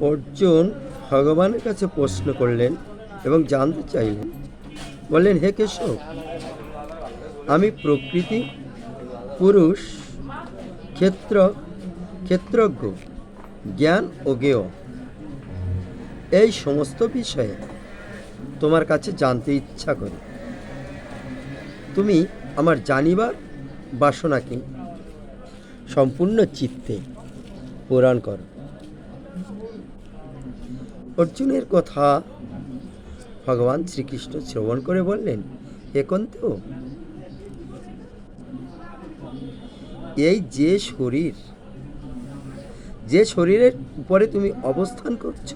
অর্জুন ভগবানের কাছে প্রশ্ন করলেন এবং জানতে চাইলেন। বললেন, হে কেশব, আমি প্রকৃতি, পুরুষ, ক্ষেত্র, ক্ষেত্রজ্ঞ, জ্ঞান ও জ্ঞেয়। এই সমস্ত বিষয়ে তোমার কাছে জানতে ইচ্ছা করি। তুমি আমার জানিবার বাসনাকে সম্পূর্ণ চিত্তে পূরণ করো। অর্জুনের কথা ভগবান শ্রীকৃষ্ণ শ্রবণ করে বললেন একন্ত এই যে শরীর, যে শরীরের উপরে তুমি অবস্থান করছ,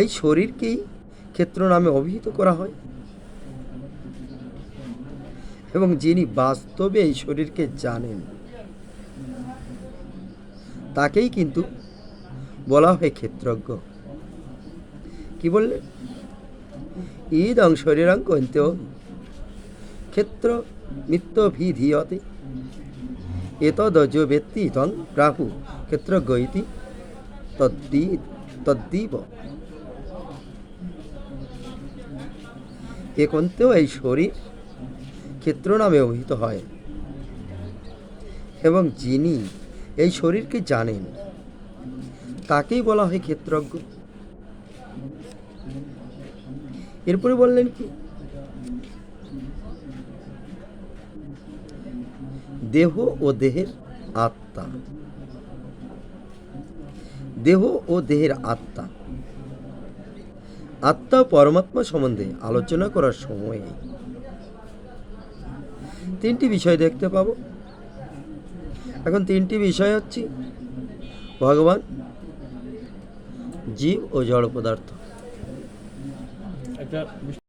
এই শরীরকেই ক্ষেত্র নামে অভিহিত করা হয়। এবং যিনি বাস্তবে এই শরীরকে জানেন, তাকেই কিন্তু বলা হয় ক্ষেত্রজ্ঞ। কি বললেন ইদং শরীরং কন্ত ক্ষেত্র মিত্তভিধীয়তে এতদজ ব্যক্তি তং রাহু ক্ষেত্রজ্ঞ ইতি তদ্দি তদ্দীব। একন্তেও এই শরীর ক্ষেত্র নামে অভিহিত হয় এবং যিনি এই শরীরকে জানেন। তাকেই বলা হয় ক্ষেত্রজ্ঞ। এরপরে বললেন কি? দেহ ও দেহের আত্মা। দেহ ও দেহের আত্মা। আত্মা পরমাত্মা সম্বন্ধে আলোচনা করার সময়ে। তিনটি বিষয় দেখতে পাবো। এখন তিনটি বিষয় হচ্ছে, ভগবান জীব ও জড় পদার্থ।